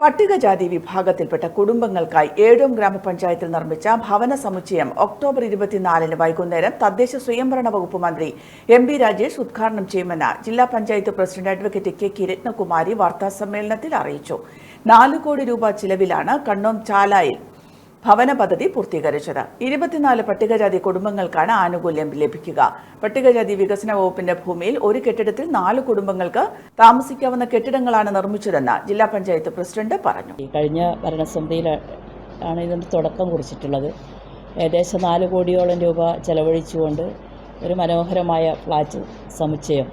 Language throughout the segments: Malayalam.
പട്ടികജാതി വിഭാഗത്തിൽപ്പെട്ട കുടുംബങ്ങൾക്കായി ഏഴോം ഗ്രാമപഞ്ചായത്തിൽ നിർമ്മിച്ച ഭവന സമുച്ചയം ഒക്ടോബർ ഇരുപത്തിനാലിന് വൈകുന്നേരം തദ്ദേശ സ്വയംഭരണ വകുപ്പ് മന്ത്രി എം ബി രാജേഷ് ഉദ്ഘാടനം ചെയ്യുമെന്ന് ജില്ലാ panchayat president advocate K K Ratnakumari വാർത്താസമ്മേളനത്തിൽ അറിയിച്ചു. നാല് കോടി രൂപ ചിലവിലാണ് കണ്ണോം ചാലായിൽ ഭവന പദ്ധതി പൂർത്തീകരിച്ചത്. ഇരുപത്തിനാല് പട്ടികജാതി കുടുംബങ്ങൾക്കാണ് ആനുകൂല്യം ലഭിക്കുക. പട്ടികജാതി വികസന വകുപ്പിന്റെ ഭൂമിയിൽ ഒരു കെട്ടിടത്തിൽ നാല് കുടുംബങ്ങൾക്ക് താമസിക്കാവുന്ന കെട്ടിടങ്ങളാണ് നിർമ്മിച്ചതെന്ന് ജില്ലാ പഞ്ചായത്ത് പ്രസിഡന്റ് പറഞ്ഞു. കഴിഞ്ഞ ഭരണസമിതിയിൽ ആണ് ഇതിന്റെ തുടക്കം കുറിച്ചിട്ടുള്ളത്. ഏകദേശം നാല് കോടിയോളം രൂപ ചെലവഴിച്ചുകൊണ്ട് ഒരു മനോഹരമായ ഫ്ലാറ്റ് സമുച്ചയം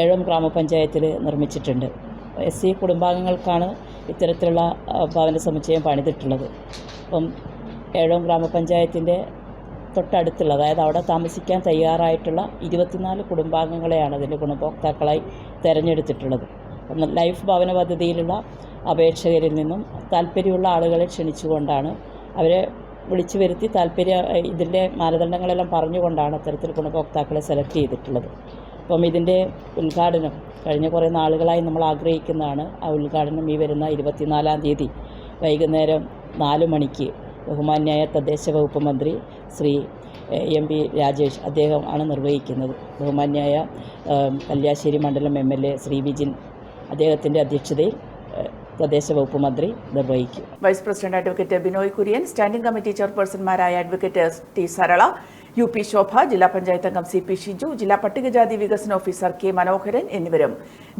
ഏഴം ഗ്രാമപഞ്ചായത്തിൽ നിർമ്മിച്ചിട്ടുണ്ട്. എസ് സി കുടുംബാംഗങ്ങൾക്കാണ് ഇത്തരത്തിലുള്ള ഭവന സമുച്ചയം പണിതിട്ടുള്ളത്. അപ്പം ഏഴോം ഗ്രാമപഞ്ചായത്തിന്റെ തൊട്ടടുത്തുള്ള അതായത് അവിടെ താമസിക്കാൻ തയ്യാറായിട്ടുള്ള ഇരുപത്തിനാല് കുടുംബാംഗങ്ങളെയാണ് അതിന്റെ ഗുണഭോക്താക്കളായി തിരഞ്ഞെടുത്തിട്ടുള്ളത്. ലൈഫ് ഭവന പദ്ധതിയിലുള്ള അപേക്ഷകരിൽ നിന്നും താല്പര്യമുള്ള ആളുകളെ ക്ഷണിച്ചുകൊണ്ടാണ് അവരെ വിളിച്ചു വരുത്തി താല്പര്യ ഇതിന്റെ മാനദണ്ഡങ്ങളെല്ലാം പറഞ്ഞുകൊണ്ടാണ് അത്തരത്തിൽ ഗുണഭോക്താക്കളെ സെലക്ട് ചെയ്തിട്ടുള്ളത്. അപ്പം ഇതിന്റെ ഉദ്ഘാടനം കഴിഞ്ഞ കുറേ നാളുകളായി നമ്മൾ ആഗ്രഹിക്കുന്നതാണ്. ആ ഉദ്ഘാടനം ഈ വരുന്ന ഇരുപത്തിനാലാം തീയതി വൈകുന്നേരം നാല് മണിക്ക് ബഹുമാന്യായ തദ്ദേശ വകുപ്പ് മന്ത്രി ശ്രീ എ, പി രാജേഷ് അദ്ദേഹം ആണ് നിർവഹിക്കുന്നത്. ബഹുമാന്യായ കല്യാശ്ശേരി മണ്ഡലം M L A Shri Vijin അദ്ദേഹത്തിന്റെ അധ്യക്ഷതയിൽ തദ്ദേശ വകുപ്പ് മന്ത്രി നിർവഹിക്കും. Vice president advocate Binoy Kurian standing committee ചെയർപേഴ്സൺമാരായ advocate T Sarala U P Shobha ജില്ലാ പഞ്ചായത്ത് അംഗം സി പി ഷിജു ജില്ലാ പട്ടികജാതി വികസന ഓഫീസർ കെ മനോഹരൻ എന്നിവരും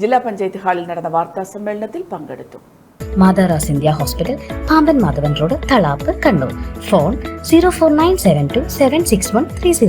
ജില്ലാ പഞ്ചായത്ത് ഹാളിൽ നടന്ന വാർത്താ സമ്മേളനത്തിൽ പങ്കെടുത്തു. മാതാറാസ് India hospital Pamban Madhavan road Thalap Kannur. Phone zero four nine seven two seven six one three zero